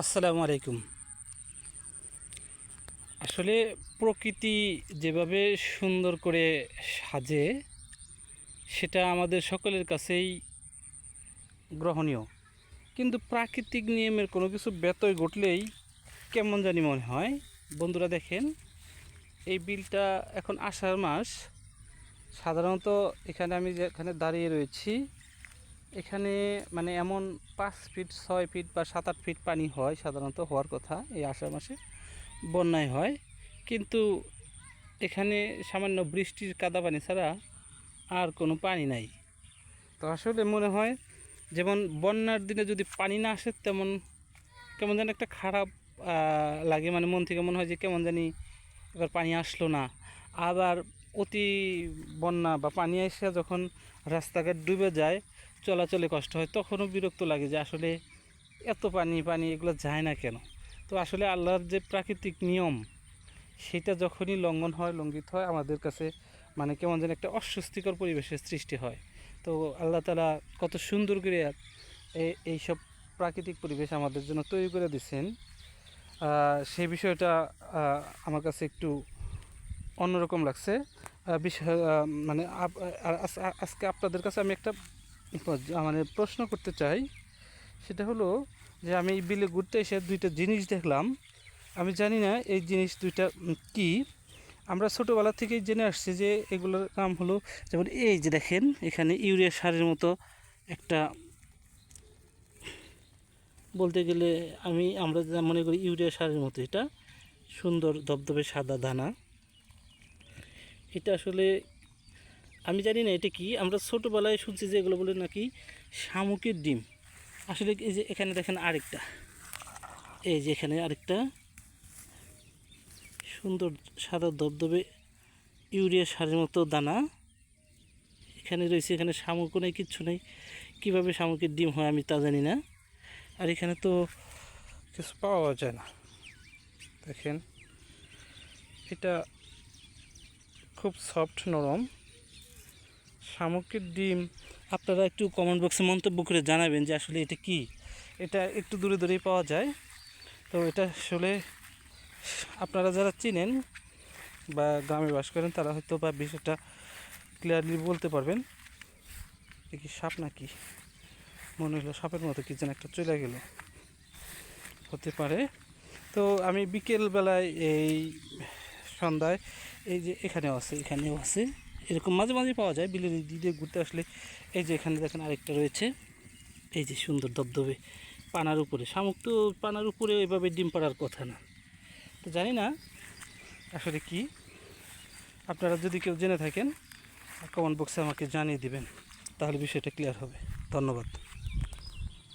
আসসালামু আলাইকুম। আসলে প্রকৃতি যেভাবে সুন্দর করে সাজে, সেটা আমাদের সকলের কাছেই গ্রহণীয়। কিন্তু প্রাকৃতিক নিয়মের কোনো কিছু ব্যতয় ঘটলেই কেমন জানি মনে হয়। বন্ধুরা দেখেন, এই বিলটা এখন আষাঢ় মাস। সাধারণত এখানে আমি যেখানে দাঁড়িয়ে রয়েছি এখানে মানে এমন পাঁচ ফিট ছয় ফিট বা সাত আট ফিট পানি হয় সাধারণত হওয়ার কথা এই আষাঢ় মাসে বন্যায় হয়। কিন্তু এখানে সামান্য বৃষ্টির কাদা পানি ছাড়া আর কোনো পানি নাই। তো আসলে মনে হয় যেমন বন্যার দিনে যদি পানি না আসে তেমন কেমন যেন একটা খারাপ লাগে। মানে মন থেকে মনে হয় যে কেমন জানি এবার পানি আসলো না। আবার অতি বন্যা বা পানি এসে যখন রাস্তাঘাট ডুবে যায়, চলাচলে কষ্ট হয়, তখনও বিরক্ত লাগে যে আসলে এত পানি পানি এগুলো যায় না কেন? তো আসলে আল্লাহর যে প্রাকৃতিক নিয়ম, সেটা যখনই লঙ্ঘন হয়, লঙ্ঘিত হয়, আমাদের কাছে মানে কেমন যেন একটা অস্বস্তিকর পরিবেশের সৃষ্টি হয়। তো আল্লাহ তালা কত সুন্দর করে এই এইসব প্রাকৃতিক পরিবেশ আমাদের জন্য তৈরি করে দিচ্ছেন সেই বিষয়টা আমার কাছে একটু অন্যরকম লাগছে। বিষয় মানে আজকে আপনাদের কাছে আমি একটা মানে প্রশ্ন করতে চাই। সেটা হলো যে আমি এই বিলে ঘুরতে এসে দুইটা জিনিস দেখলাম। আমি জানি না এই জিনিস দুইটা কি। আমরা ছোটোবেলা থেকেই জেনে আসছি যে এগুলোর নাম হলো, যেমন এই যে দেখেন, এখানে ইউরিয়া সারের মতো একটা বলতে গেলে আমি, আমরা যা মনে করি ইউরিয়া সারের মতো, এটা সুন্দর ধবধবে সাদা দানা। এটা আসলে আমি জানি না এটা কি। আমরা ছোটোবেলায় শুনছি যে এগুলো বলে নাকি শামুকের ডিম। আসলে এই যে এখানে দেখেন আরেকটা। এই যে এখানে আরেকটা। সুন্দর সাদা ধবধবে ইউরিয়া সারের মতো দানা। এখানে রয়েছে, এখানে শামুকও নেই, কিচ্ছু নেই। কীভাবে শামুকের ডিম হয় আমি তা জানি না। আর এখানে তো কিছু পাওয়া যায় না। দেখেন, এটা খুব সফট নরম। শামুকের ডিম, আপনারা একটু কমেন্ট বক্সে মন্তব্য করে জানাবেন যে আসলে এটা কি? এটা একটু দূরে দূরেই পাওয়া যায়। তো এটা আসলে আপনারা যারা চিনেন বা গ্রামে বাস করেন, তারা হয়তো বা বিষয়টা ক্লিয়ারলি বলতে পারবেন। এ কি সাপ নাকি? মনে হলো সাপের মতো কি যেন একটা চলে গেল। হতে পারে। তো আমি বিকেলবেলায় এই সন্ধ্যায় এই যে এখানেও আছে এখানেও আছে। এরকম মাঝে মাঝে পাওয়া যায়, বিলের দিকে ঘুরতে আসলে। এই যে এখানে দেখেন আরেকটা রয়েছে। এই যে সুন্দর দবদবে পানার উপরে। শামুক তো পানার উপরে এভাবে ডিম পাড়ার কথা না। তো জানি না আসলে কি। আপনারা যদি কেউ জেনে থাকেন কমেন্ট বক্সে আমাকে জানিয়ে দিবেন, তাহলে বিষয়টা ক্লিয়ার হবে। ধন্যবাদ।